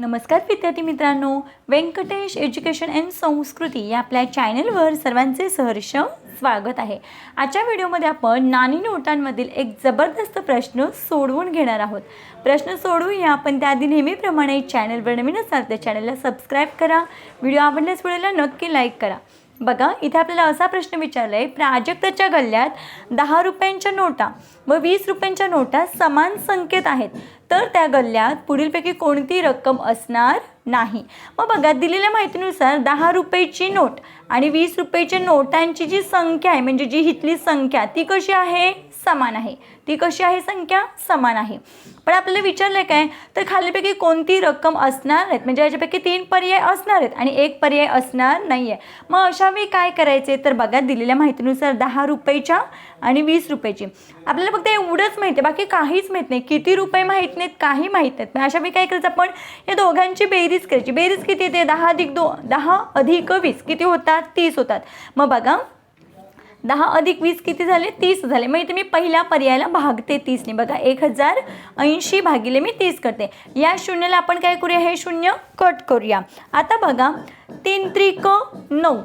नमस्कार विद्यार्थी मित्रांनो. व्यंकटेश एज्युकेशन अँड संस्कृती या आपल्या चॅनलवर सर्वांचे सहर्ष स्वागत आहे. आजच्या व्हिडिओमध्ये आपण नाणी नोटांमधील एक जबरदस्त प्रश्न सोडवून घेणार आहोत. प्रश्न सोडवूया पण त्याआधी नेहमीप्रमाणे चॅनलवर नवीन असाल तर चॅनलला सबस्क्राईब करा. व्हिडिओ आवडल्यास व्हिडिओला नक्की लाईक करा. बघा इथे आपल्याला असा प्रश्न विचारला आहे प्राजक्ताच्या गल्ल्यात दहा रुपयांच्या नोटा व वीस रुपयांच्या नोटा समान संख्येत आहेत. तर त्या गल्ल्यात पुढीलपैकी कोणती रक्कम असणार? नाही. मग बघा दिलेल्या माहितीनुसार दहा रुपयाची नोट आणि वीस रुपयाच्या नोटांची जी संख्या आहे म्हणजे जी हितली संख्या ती कशी आहे? समान आहे. ती कशी आहे संख्या? समान आहे. पण आपल्याला विचारलं काय? तर खालीपैकी कोणती रक्कम असणार आहेत? म्हणजे याच्यापैकी तीन पर्याय असणार आहेत आणि एक पर्याय असणार नाही आहे मग अशा वेळी काय करायचे? तर बघा दिलेल्या माहितीनुसार दहा रुपयेच्या आणि वीस रुपयाची. आपल्याला फक्त एवढंच माहिती आहे बाकी काहीच माहीत नाही. किती रुपये माहीत नाहीत काही माहीत नाहीत. मग अशा काय करायचं आपण? या दोघांची बेरीज करायची. बेरीज किती येते? दहा अधिक दो दहा अधिक वीस. किती होतात? तीस होतात. मग बघा दहा अधिक वीस किती झाले? तीस झाले. मग इथे मी पहिल्या पर्यायाला भागते तीसने. बघा एक हजार ऐंशी भागिले मी तीस करते. या शून्याला आपण काय करूया? हे शून्य कट करूया. आता बघा तीन त्रिक नऊ.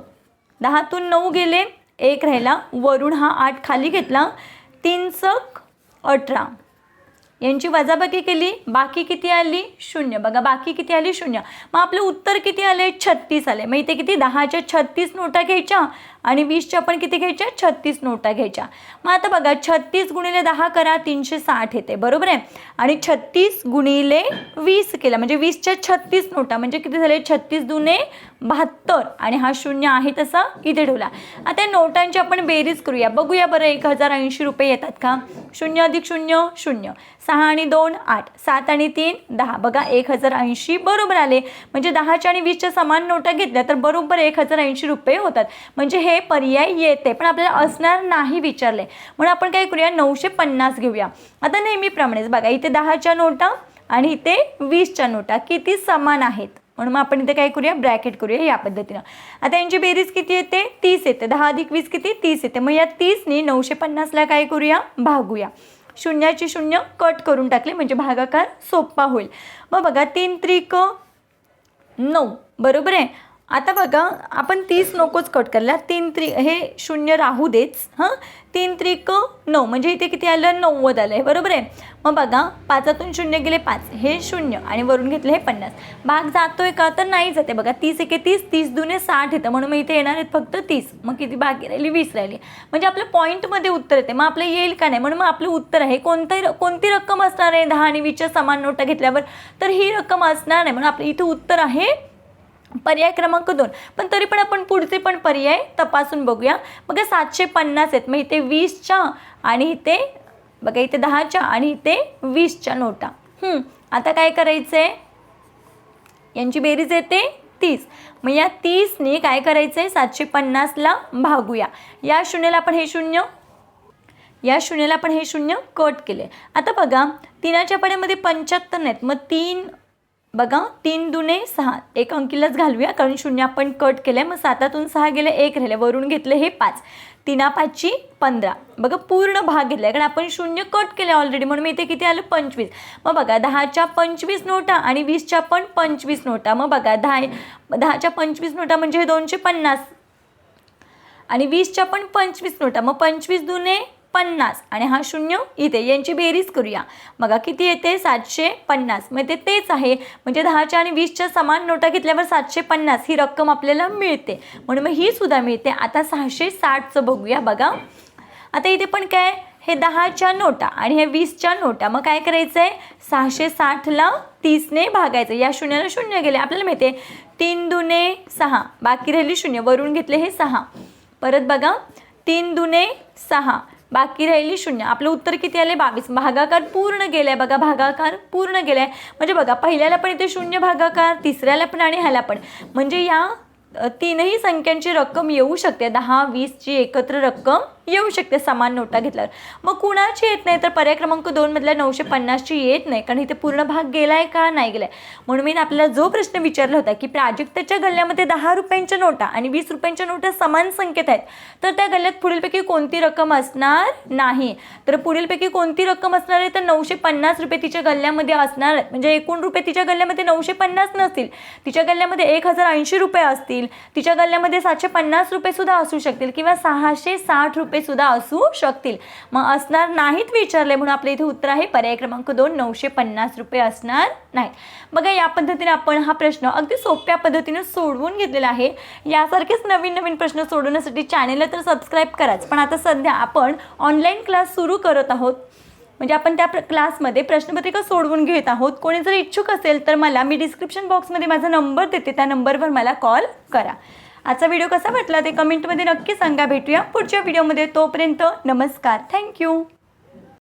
दहातून नऊ गेले एक राहिला वरून हा आठ खाली घेतला तीन चक अठरा. यांची वजाबाकी केली बाकी किती आली? शून्य. बघा बाकी किती आली? शून्य. मग आपलं उत्तर किती आले छत्तीस आले मग इथे किती? दहाच्या छत्तीस नोटा घ्यायच्या आणि वीसच्या पण किती घ्यायच्या? छत्तीस नोटा घ्यायच्या. मग आता बघा छत्तीस गुणिले दहा करा तीनशे साठ येते. बरोबर आहे? आणि छत्तीस गुणिले वीस केला. म्हणजे वीसच्या छत्तीस नोटा. म्हणजे किती झाले? छत्तीस दुने बहात्तर. आणि हा शून्य आहे तसा इथे ठेवला. आता नोटांची आपण बेरीज करूया. बघूया बरं एक हजार ऐंशी रुपये येतात का? शून्य अधिक शून्य शून्य. सहा आणि दोन आठ. सात आणि तीन दहा. बघा एक हजार ऐंशी बरोबर आले. म्हणजे दहाच्या आणि वीसच्या समान नोटा घेतल्या तर बरोबर एक हजार ऐंशी रुपये होतात. म्हणजे हे पर्याय येते. पण आपल्याला असणार नाही विचारले. म्हणून आपण काय करूया? नऊशे पन्नास घेऊया. आता नेहमीप्रमाणेच बघा इथे दहाच्या नोटा आणि इथे वीसच्या नोटा किती समान आहेत? म्हणून मग आपण इथे काय करूया? ब्रॅकेट करूया या पद्धतीनं. आता यांची बेरीज किती येते? तीस येते. दहा अधिक वीस किती? तीस येते. मग या तीसनी नऊशे पन्नासला काय करूया? भागूया. शून्याची शून्य कट करून टाकले म्हणजे भागाकार सोपा होईल. मग बघा तीन त्रिक नऊ बरोबर आहे? आता बघा आपण तीस नकोच कट करायला. तीन त्रि हे शून्य राहू देच हां? तीन त्रिक नऊ म्हणजे इथे किती आलं? नव्वद आलं आहे बरोबर आहे? मग बघा पाचातून शून्य गेले पाच हे शून्य आणि वरून घेतलं हे पन्नास. भाग जातो आहे का? तर नाही जाते बघा तीस एके तीस तीस दुने साठ येतं म्हणून मग इथे येणार आहेत फक्त तीस. मग किती बाकी राहिली? वीस राहिली. म्हणजे आपलं पॉईंटमध्ये उत्तर येते. मग आपलं येईल का नाही? म्हणून मग आपलं उत्तर आहे. कोणतं कोणती रक्कम असणार आहे? दहा आणि वीसच्या समान नोटा घेतल्यावर तर ही रक्कम असणार नाही. म्हणून आपलं इथे उत्तर आहे पर्याय क्रमांक दोन. पण तरी पण आपण पुढचे पण पर्याय तपासून बघूया. बघा सातशे पन्नास आहेत. मग इथे वीसच्या आणि इथे बघा इथे दहाच्या आणि इथे वीसच्या नोटा. आता काय करायचं आहे यांची बेरीज येते तीस. मग या तीसने काय करायचं आहे सातशे पन्नासला भागूया. या शून्याला आपण हे शून्य या शून्याला आपण हे शून्य कट केले आता बघा तिनाच्या पाण्यामध्ये पंच्याहत्तर नाहीत. मग तीन बघा तीन दुने सहा. एक अंकीलाच घालूया कारण शून्य आपण कट केलं आहे मग सातातून सहा गेले एक राहिले. वरून घेतले हे पाच. तिना पाचची पंधरा. बघा पूर्ण भाग घेतला आहे कारण आपण शून्य कट केले ऑलरेडी म्हणून मी इथे किती आलं? पंचवीस. मग बघा दहाच्या पंचवीस नोटा आणि वीसच्या पण पंचवीस नोटा. मग बघा दहा दहाच्या पंचवीस नोटा म्हणजे हे दोनशे पन्नास. आणि वीसच्या पण पंचवीस नोटा. मग पंचवीस दुने पन्नास आणि हा शून्य इथे यांची बेरीज करूया. बघा किती येते? सातशे पन्नास. मग ते तेच आहे. म्हणजे दहाच्या आणि वीसच्या समान नोटा घेतल्यावर सातशे पन्नास ही रक्कम आपल्याला मिळते. म्हणून मग ही सुद्धा मिळते. आता सहाशे साठचं बघूया बघा. आता इथे पण काय? हे दहाच्या नोटा आणि हे वीसच्या नोटा. मग काय करायचं आहे सहाशे साठला तीसने भागायचं या शून्याला शून्य गेले. आपल्याला माहिती आहे तीन दुने सहा. बाकी राहिली शून्य. वरून घेतले हे सहा. परत बघा तीन दुने सहा. बाकी राहिली शून्य. आपलं उत्तर किती आले बावीस. भागाकार पूर्ण गेलाय बघा. भागाकार पूर्ण गेलाय. म्हणजे बघा पहिल्याला पण इथे शून्य भागाकार तिसऱ्याला पण आणि ह्याला पण. म्हणजे या तीनही संख्यांची रक्कम येऊ शकते. दहा वीसची एकत्र रक्कम येऊ शकते समान नोटा घेतल्यावर. मग कुणाची येत नाही? तर पर्याय क्रमांक दोनमधल्या नऊशे पन्नासची येत नाही कारण इथे पूर्ण भाग गेलाय का नाही गेलाय? म्हणून मी आपल्याला जो प्रश्न विचारला होता की प्राजक्ताच्या गल्ल्यामध्ये दहा रुपयांच्या नोटा आणि वीस रुपयांच्या नोटा समान संख्येत आहेत तर त्या गल्ल्यात पुढीलपैकी कोणती रक्कम असणार नाही? तर पुढीलपैकी कोणती रक्कम असणार आहे? तर नऊशे पन्नास रुपये तिच्या गल्ल्यामध्ये असणार म्हणजे एकूण रुपये तिच्या गल्ल्यामध्ये नऊशे पन्नास नसतील. तिच्या गल्ल्यामध्ये एक हजार ऐंशी रुपये असतील. तिच्या गल्ल्यामध्ये सातशे पन्नास रुपये सुद्धा असू शकतील किंवा सहाशे साठ रुपये सुद्धा असू शकतील. मग असणार नाहीत विचारले म्हणून आपल्या इथे उत्तर आहे पर्याय क्रमांक दोन नऊशे पन्नास रुपये असणार नाहीत बघा या पद्धतीने आपण हा प्रश्न अगदी सोप्या पद्धतीने सोडवून घेतलेला आहे. यासारखेच नवीन नवीन प्रश्न सोडवण्यासाठी चॅनेलला तर सबस्क्राईब कराच. पण आता सध्या आपण ऑनलाईन क्लास सुरू करत आहोत. म्हणजे आपण त्या प्र क्लासमध्ये प्रश्नपत्रिका सोडवून घेत आहोत. कोणी जर इच्छुक असेल तर मला मी डिस्क्रिप्शन बॉक्समध्ये माझा नंबर देते. त्या नंबरवर मला कॉल करा. आजचा व्हिडिओ कसा वाटला ते कमेंटमध्ये नक्की सांगा. भेटूया पुढच्या व्हिडिओमध्ये तोपर्यंत नमस्कार. थँक्यू